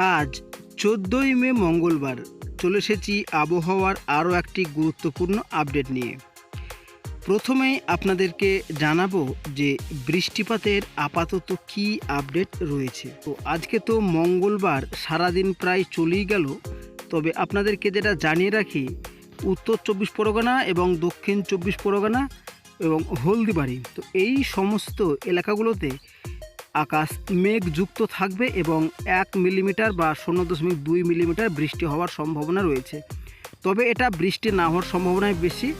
আজ চোদ্দোই মে মঙ্গলবার চলে এসেছি আবহাওয়ার আরও একটি গুরুত্বপূর্ণ আপডেট নিয়ে। প্রথমেই আপনাদেরকে জানাব যে বৃষ্টিপাতের আপাতত কি আপডেট রয়েছে। তো আজকে তো মঙ্গলবার, সারাদিন প্রায় চলেই গেল। তবে আপনাদেরকে যেটা জানিয়ে রাখি, উত্তর চব্বিশ পরগনা এবং দক্ষিণ চব্বিশ পরগনা এবং হলদিবাড়ি। তো এই সমস্ত এলাকাগুলোতে আকাশ মেঘযুক্ত থাকবে এবং এক মিলিমিটার বা শূন্য দশমিক দুই মিলিমিটার বৃষ্টি হওয়ার সম্ভাবনা রয়েছে। তবে এটা বৃষ্টি না হওয়ার সম্ভাবনাই বেশি,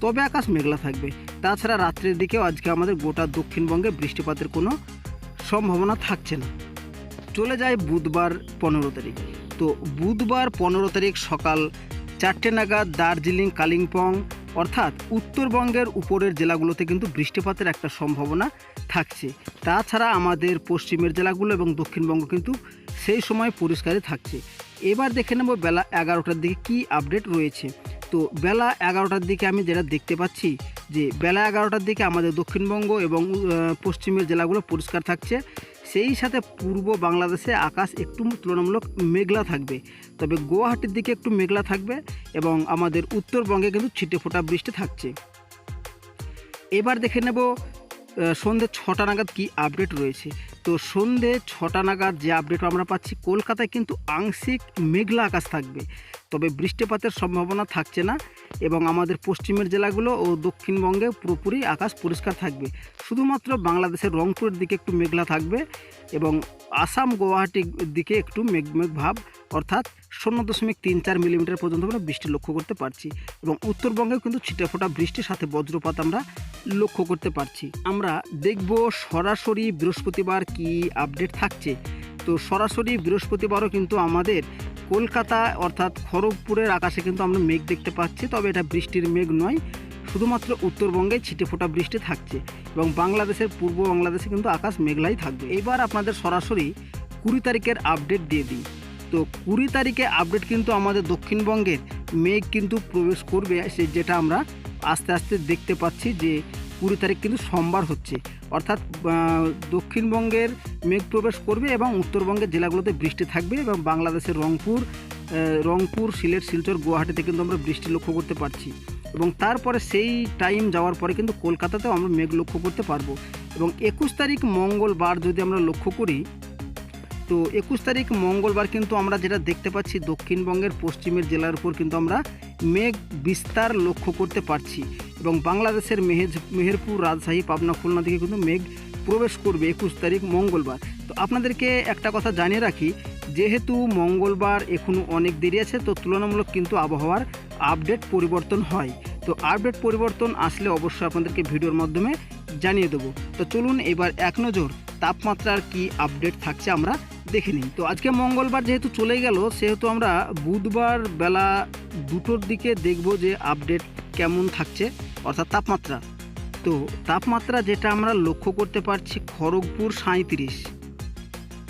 তবে আকাশ মেঘলা থাকবে। তাছাড়া রাত্রের দিকেও আজকে আমাদের গোটা দক্ষিণবঙ্গে বৃষ্টিপাতের কোনো সম্ভাবনা থাকছে না। চলে যায় বুধবার পনেরো তারিখ। তো বুধবার পনেরো তারিখ সকাল চারটে নাগাদ দার্জিলিং, কালিম্পং অর্থাৎ উত্তরবঙ্গের উপরের জেলাগুলোতে কিন্তু বৃষ্টিপাতের একটা সম্ভাবনা থাকছে। তাছাড়া আমাদের পশ্চিমের জেলাগুলো এবং দক্ষিণবঙ্গ কিন্তু সেই সময় পরিষ্কারই থাকছে। এবার দেখে নেব বেলা এগারোটার দিকে কি আপডেট রয়েছে। তো বেলা এগারোটার দিকে আমি যেটা দেখতে পাচ্ছি যে, বেলা এগারোটার দিকে আমাদের দক্ষিণবঙ্গ এবং পশ্চিমের জেলাগুলো পরিষ্কার থাকছে। সেই সাথে পূর্ব বাংলাদেশে আকাশ একটু তুলনামূলক মেঘলা থাকবে। তবে গুয়াহাটির দিকে একটু মেঘলা থাকবে এবং আমাদের উত্তরবঙ্গে কিন্তু ছিটে ফোটা বৃষ্টি থাকছে। এবার দেখে নেব সন্ধে ছটা নাগাদ কি আপডেট রয়েছে। তো সন্ধে ছটা নাগাদ যে আপডেট আমরা পাচ্ছি, কলকাতায় কিন্তু আংশিক মেঘলা আকাশ থাকবে। তবে বৃষ্টিপাতের সম্ভাবনা থাকছে না এবং আমাদের পশ্চিমের জেলাগুলো ও দক্ষিণবঙ্গে পুরোপুরি আকাশ পরিষ্কার থাকবে। শুধুমাত্র বাংলাদেশের রংপুরের দিকে একটু মেঘলা থাকবে এবং আসাম গুয়াহাটির দিকে একটু মেঘ মেঘ ভাব, অর্থাৎ শূন্য দশমিক তিন চার মিলিমিটার পর্যন্ত আমরা বৃষ্টি লক্ষ্য করতে পারছি এবং উত্তরবঙ্গেও কিন্তু ছিটেফোঁটা বৃষ্টির সাথে বজ্রপাত আমরা লক্ষ্য করতে পারছি। আমরা দেখব সরাসরি বৃহস্পতিবার কি আপডেট থাকছে। তো সরাসরি বৃহস্পতিবারও কিন্তু আমাদের কলকাতা অর্থাৎ খড়গপুরের আকাশে কিন্তু আমরা মেঘ দেখতে পাচ্ছি, তবে এটা বৃষ্টির মেঘ নয়। শুধুমাত্র উত্তরবঙ্গে ছিটেফোঁটা বৃষ্টি থাকছে এবং বাংলাদেশের পূর্ব বাংলাদেশে কিন্তু আকাশ মেঘলাই থাকবে। এবার আপনাদের সরাসরি কুড়ি তারিখের আপডেট দিয়ে দিই। তো কুড়ি তারিখে আপডেট কিন্তু আমাদের দক্ষিণবঙ্গের মেঘ কিন্তু প্রবেশ করবে, সে যেটা আমরা আস্তে আস্তে দেখতে পাচ্ছি যে কুড়ি তারিখ কিন্তু সোমবার হচ্ছে। অর্থাৎ দক্ষিণবঙ্গের মেঘ প্রবেশ করবে এবং উত্তরবঙ্গের জেলাগুলোতে বৃষ্টি থাকবে এবং বাংলাদেশের রংপুর রংপুর, সিলেট, শিলচর, গুয়াহাটিতে কিন্তু আমরা বৃষ্টি লক্ষ্য করতে পারছি। এবং তারপরে সেই টাইম যাওয়ার পরে কিন্তু কলকাতাতেও আমরা মেঘ লক্ষ্য করতে পারব। এবং একুশ তারিখ মঙ্গলবার যদি আমরা লক্ষ্য করি তো একুশ তারিখ মঙ্গলবার কিন্তু আমরা যেটা দেখতে পাচ্ছি, দক্ষিণবঙ্গের পশ্চিমের জেলার উপর কিন্তু আমরা মেঘ বিস্তার লক্ষ্য করতে পারছি এবং বাংলাদেশের মেহেজ, মেহেরপুর, রাজশাহী, পাবনা, খুলনা দিকে কিন্তু মেঘ প্রবেশ করবে একুশ তারিখ মঙ্গলবার। তো আপনাদেরকে একটা কথা জানিয়ে রাখি, যেহেতু মঙ্গলবার এখনও অনেক দেরি আছে, তো তুলনামূলক কিন্তু আবহাওয়ার আপডেট পরিবর্তন হয়। তো আপডেট পরিবর্তন আসলে অবশ্যই আপনাদেরকে ভিডিওর মাধ্যমে জানিয়ে দেবো। তো চলুন এবার এক নজর, তাপমাত্রার কি আপডেট থাকছে আমরা দেখে নিই তো আজকে মঙ্গলবার যেহেতু চলে গেল, সেহেতু আমরা বুধবার বেলা দুটোর দিকে দেখব যে আপডেট কেমন থাকছে, অর্থাৎ তাপমাত্রা। তো তাপমাত্রা যেটা আমরা লক্ষ্য করতে পারছি খড়গপুর সাঁত্রিশ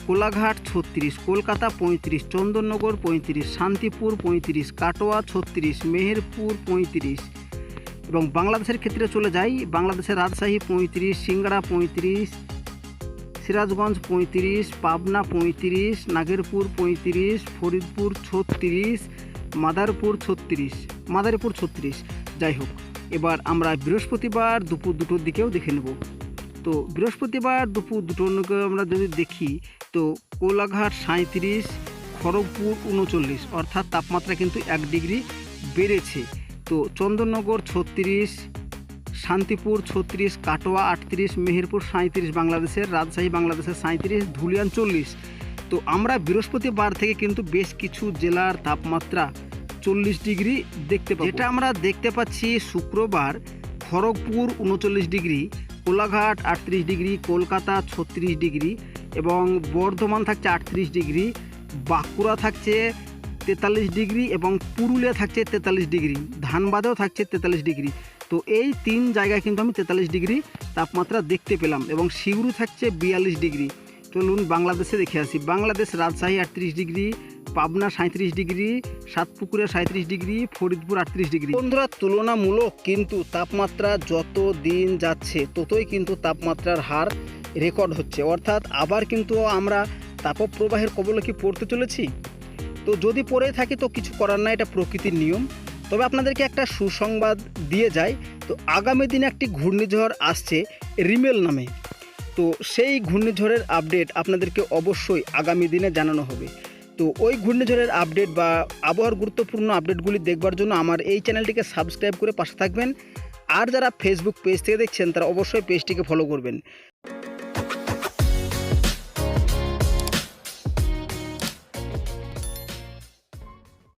কোলাঘাট ছত্রিশ, কলকাতা পঁয়ত্রিশ, চন্দননগর পঁয়ত্রিশ, শান্তিপুর পঁয়ত্রিশ, কাটোয়া ছত্রিশ, মেহেরপুর পঁয়ত্রিশ এবং বাংলাদেশের ক্ষেত্রে চলে যাই, বাংলাদেশের রাজশাহী পঁয়ত্রিশ সিঙ্গাড়া পঁয়ত্রিশ সিরাজগঞ্জ পঁয়ত্রিশ, পাবনা পঁয়ত্রিশ, নাগেরপুর পঁয়ত্রিশ, ফরিদপুর ছত্রিশ, মাদারপুর ছত্রিশ, মাদারীপুর ছত্রিশ। যাই হোক, এবার আমরা বৃহস্পতিবার দুপুর দুটোর দিকেও দেখে নেব। তো বৃহস্পতিবার দুপুর দুটোর আমরা যদি দেখি, তো কোলাঘাট সাঁত্রিশ খড়গপুর উনচল্লিশ, অর্থাৎ তাপমাত্রা কিন্তু এক ডিগ্রি বেড়েছে। তো চন্দননগর ছত্রিশ শান্তিপুর, ছত্রিশ, কাটোয়া, আটত্রিশ, মেহেরপুর সাঁত্রিশ বাংলাদেশের রাজশাহী, বাংলাদেশের সাঁত্রিশ ধুলিয়ান চল্লিশ। তো আমরা বৃহস্পতিবার থেকে কিন্তু বেশ কিছু জেলার তাপমাত্রা চল্লিশ ডিগ্রি দেখতে পাবো। যেটা আমরা দেখতে পাচ্ছি শুক্রবার, খড়গপুর উনচল্লিশ ডিগ্রি, কোলাঘাট আটত্রিশ ডিগ্রি, কলকাতা ছত্রিশ ডিগ্রি এবং বর্ধমান থাকছে আটত্রিশ ডিগ্রি, বাঁকুড়া থাকছে তেতাল্লিশ ডিগ্রি এবং পুরুলিয়া থাকছে তেতাল্লিশ ডিগ্রি, ধানবাদেও থাকছে তেতাল্লিশ ডিগ্রি। তো এই তিন জায়গায় কিন্তু আমি তেতাল্লিশ ডিগ্রি তাপমাত্রা দেখতে পেলাম এবং সিউড়ি থাকছে বিয়াল্লিশ ডিগ্রি। চলুন বাংলাদেশে দেখে আসি। বাংলাদেশ রাজশাহী আটত্রিশ ডিগ্রি, পাবনা সাঁত্রিশ ডিগ্রি, সাতপুকুরে সাঁত্রিশ ডিগ্রি, ফরিদপুর আটত্রিশ ডিগ্রি। বন্ধুরা, তুলনামূলক কিন্তু তাপমাত্রা যত দিন যাচ্ছে, ততই কিন্তু তাপমাত্রার হার রেকর্ড হচ্ছে। অর্থাৎ আবার কিন্তু আমরা তাপপ্রবাহের কবলে কি পড়তে চলেছি? তো যদি পড়ে থাকি তো কিছু করার নাই, এটা প্রকৃতির নিয়ম। তবে আপনাদেরকে একটা সুসংবাদ দিয়ে যায়। তো আগামী দিনে একটি ঘূর্ণিঝড় আসছে রিমেল নামে। তো সেই ঘূর্ণিঝড়ের আপডেট আপনাদেরকে অবশ্যই আগামী দিনে জানানো হবে। তো ওই ঘূর্ণিঝড়ের আপডেট বা আবহাওয়ার গুরুত্বপূর্ণ আপডেটগুলি দেখবার জন্য আমার এই চ্যানেলটিকে সাবস্ক্রাইব করে পাশে থাকবেন। আর যারা ফেসবুক পেজ থেকে দেখছেন, তারা অবশ্যই পেজটিকে ফলো করবেন।